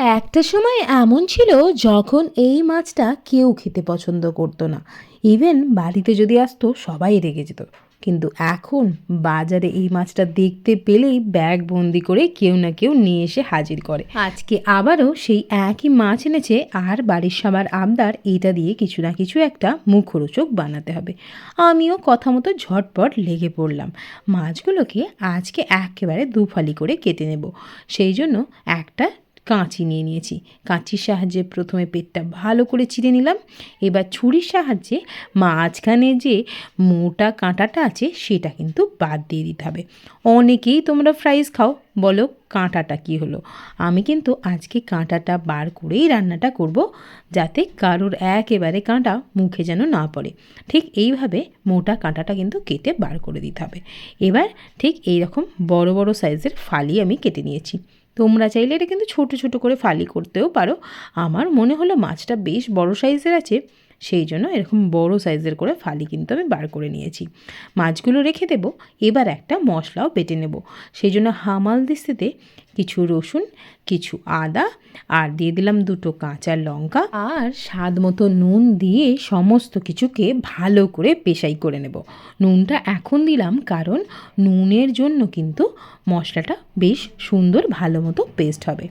একটা সময় এমন ছিল যখন এই মাছটা কেউ খেতে পছন্দ করতো না। ইভেন বাড়িতে যদি আসতো সবাই রেগে যেত। কিন্তু এখন বাজারে এই মাছটা দেখতে পেলেই ব্যাগ বন্দি করে কেউ না কেউ নিয়ে এসে হাজির করে। আজকে আবারও সেই একই মাছ এনেছে আর বাড়ির সবার আবদার এটা দিয়ে কিছু না কিছু একটা মুখরোচক বানাতে হবে। আমিও কথা মতো ঝটপট লেগে পড়লাম। মাছগুলোকে আজকে একেবারে দুফালি করে কেটে নেব। সেই জন্য একটা কাঁচি নিয়ে নিয়েছি। কাঁচির সাহায্যে প্রথমে পেটটা ভালো করে চিড়ে নিলাম। এবার ছুরির সাহায্যে মাঝখানে যে মোটা কাঁটাটা আছে, সেটা কিন্তু বাদ দিয়ে দিতে হবে। অনেকেই তোমরা ফ্রাইস খাও, বলো কাঁটাটা কি হলো? আমি কিন্তু আজকে কাঁটাটা বার করেই রান্নাটা করব, যাতে কারোর একেবারে কাঁটা মুখে যেন না পড়ে। ঠিক এইভাবে মোটা কাঁটাটা কিন্তু কেটে বার করে দিতে হবে। এবার ঠিক এই রকম বড় বড় সাইজের ফালি আমি কেটে নিয়েছি। তোমরা চাইলে এটা কিন্তু ছোট ছোট করে ফালি করতেও পারো। আমার মনে হলো মাছটা বেশ বড় সাইজের আছে, সেই জন্য এরকম বড় সাইজের করে ফালি কিন্তু আমি বার করে নিয়েছি। মাছগুলো রেখে দেব, এবার একটা মশলাও বেটে নেব। সেই জন্য হামাল দিস্তিতে কিছু রসুন, কিছু আদা, আর দিয়ে দিলাম দুটো কাঁচা লঙ্কা। আর স্বাদ মতো নুন দিয়ে সমস্ত কিছুকে ভালো করে পেশাই করে নেব। নুনটা এখন দিলাম কারণ নুনের জন্য কিন্তু মশলাটা বেশ সুন্দর ভালো মতো পেস্ট হবে।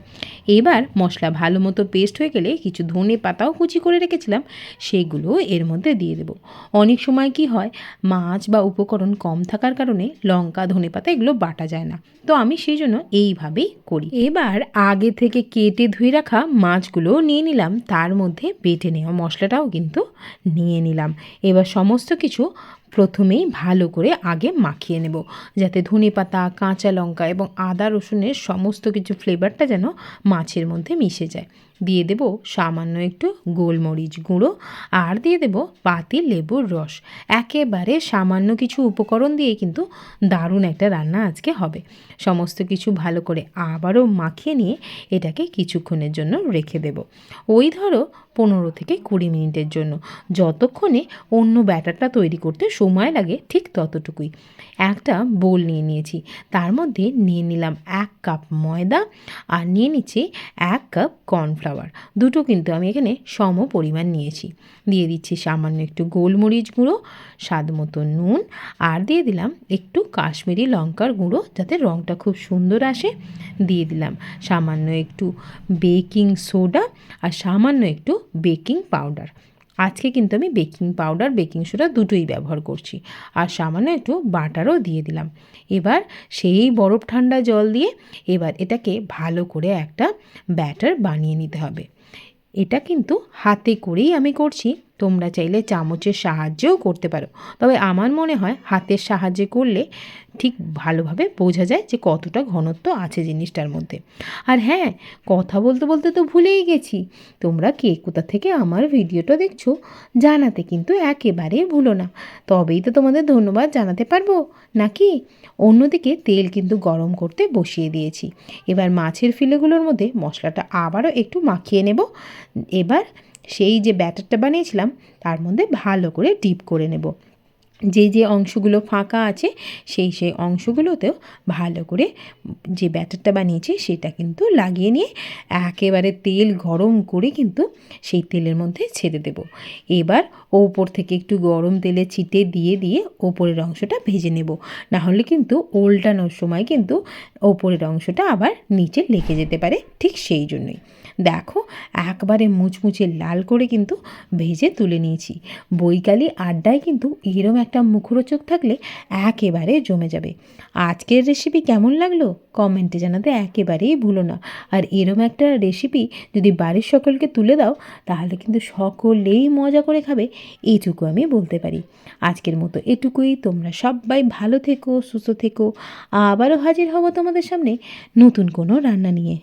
এবার মশলা ভালো মতো পেস্ট হয়ে গেলে কিছু ধনে পাতাও কুচি করে রেখেছিলাম সেগুলো এর মধ্যে দিয়ে দেবো। অনেক সময় কি হয়, মাছ বা উপকরণ কম থাকার কারণে লঙ্কা, ধনে পাতা এগুলো বাটা যায় না। তো আমি সেই জন্য এইভাবেই করি। এবার আগে থেকে কেটে ধুয়ে রাখা মাছগুলো নিয়ে নিলাম। তার মধ্যে বেটে নেওয়া মশলাটাও কিন্তু নিয়ে নিলাম। এবার সমস্ত কিছু প্রথমেই ভালো করে আগে মাখিয়ে নেব, যাতে ধনে পাতা কাঁচা লঙ্কা এবং আদা রসুনের সমস্ত কিছু ফ্লেভারটা যেন মাছের মধ্যে মিশে যায়। দিয়ে দেব সামান্য একটু গোলমরিচ গুঁড়ো আর দিয়ে দেব পাতি লেবুর রস। একেবারে সামান্য কিছু উপকরণ দিয়ে কিন্তু দারুণ একটা রান্না আজকে হবে। সমস্ত কিছু ভালো করে আবারও মাখিয়ে নিয়ে এটাকে কিছুক্ষণের জন্য রেখে দেব। ওই ধরো পনেরো থেকে কুড়ি মিনিটের জন্য। যতক্ষণে অন্য ব্যাটারটা তৈরি করতে সময় লাগে ঠিক ততটুকুই। একটা বোল নিয়ে নিয়েছি। তার মধ্যে নিয়ে নিলাম এক কাপ ময়দা আর নিয়ে নিচ্ছি এক কাপ কর্নফ্লাওয়ার। দুটো কিন্তু আমি এখানে সম পরিমাণ নিয়েছি। দিয়ে দিচ্ছি সামান্য একটু গোলমরিচ গুঁড়ো, স্বাদ মতো নুন আর দিয়ে দিলাম একটু কাশ্মীরি লঙ্কার গুঁড়ো যাতে রঙটা খুব সুন্দর আসে। দিয়ে দিলাম সামান্য একটু বেকিং সোডা আর সামান্য একটু বেকিং পাউডার। আজকে কিন্তু আমি বেকিং পাউডার, বেকিং সোডা দুটোই ব্যবহার করছি। আর সামান্য একটু বাটারও দিয়ে দিলাম। এবার সেই বরফ ঠান্ডা জল দিয়ে এবার এটাকে ভালো করে একটা ব্যাটার বানিয়ে নিতে হবে। এটা কিন্তু হাতে করেই আমি করছি। তোমরা চাইলে চামচের সাহায্যেও করতে পারো। তবে আমার মনে হয় হাতের সাহায্যে করলে ঠিক ভালোভাবে বোঝা যায় যে কতটা ঘনত্ব আছে জিনিসটার মধ্যে। আর হ্যাঁ কথা বলতে বলতে তো ভুলেই গেছি। তোমরা কে কোথা থেকে আমার ভিডিওটা দেখছ জানাতে কিন্তু একেবারেই ভুলো না। তবেই তো তোমাদের ধন্যবাদ জানাতে পারব। নাকি? অন্যদিকে তেল কিন্তু গরম করতে বসিয়ে দিয়েছি। এবার মাছের ফিলেগুলোর মধ্যে মশলাটা আবারও একটু মাখিয়ে নেব। এবার সেই যে ব্যাটারটা বানিয়েছিলাম তার মধ্যে ভালো করে ডিপ করে নেব। যে যে অংশগুলো ফাঁকা আছে, সেই সেই অংশগুলোতেও ভালো করে যে ব্যাটারটা বানিয়েছি সেটা কিন্তু লাগিয়ে নিয়ে একেবারে তেল গরম করে কিন্তু সেই তেলের মধ্যে ছেড়ে দেব। এবার ওপর থেকে একটু গরম তেলে ছিটে দিয়ে দিয়ে ওপরের অংশটা ভেজে নেব। না হলে কিন্তু ওল্টানোর সময় কিন্তু ওপরের অংশটা আবার নিচে লেগে যেতে পারে, ঠিক সেই জন্যই। দেখো, একবারে মুচমুচে লাল করে কিন্তু ভেজে তুলে নিয়েছি। বৈকালি আড্ডায় কিন্তু এরম একটা মুখরোচক থাকলে একেবারে জমে যাবে। আজকের রেসিপি কেমন লাগল? কমেন্টে জানাতে একেবারেই ভুলো না। আর এরম একটা রেসিপি যদি বাড়ির সকলকে তুলে দাও, তাহলে কিন্তু সকলেই মজা করে খাবে এইটুকু আমি বলতে পারি। আজকের মতো এটুকুই। তোমরা সবাই ভালো থেকো, সুস্থ থেকো। আবারও হাজির হব তোমাদের সামনে নতুন কোনো রান্না নিয়ে।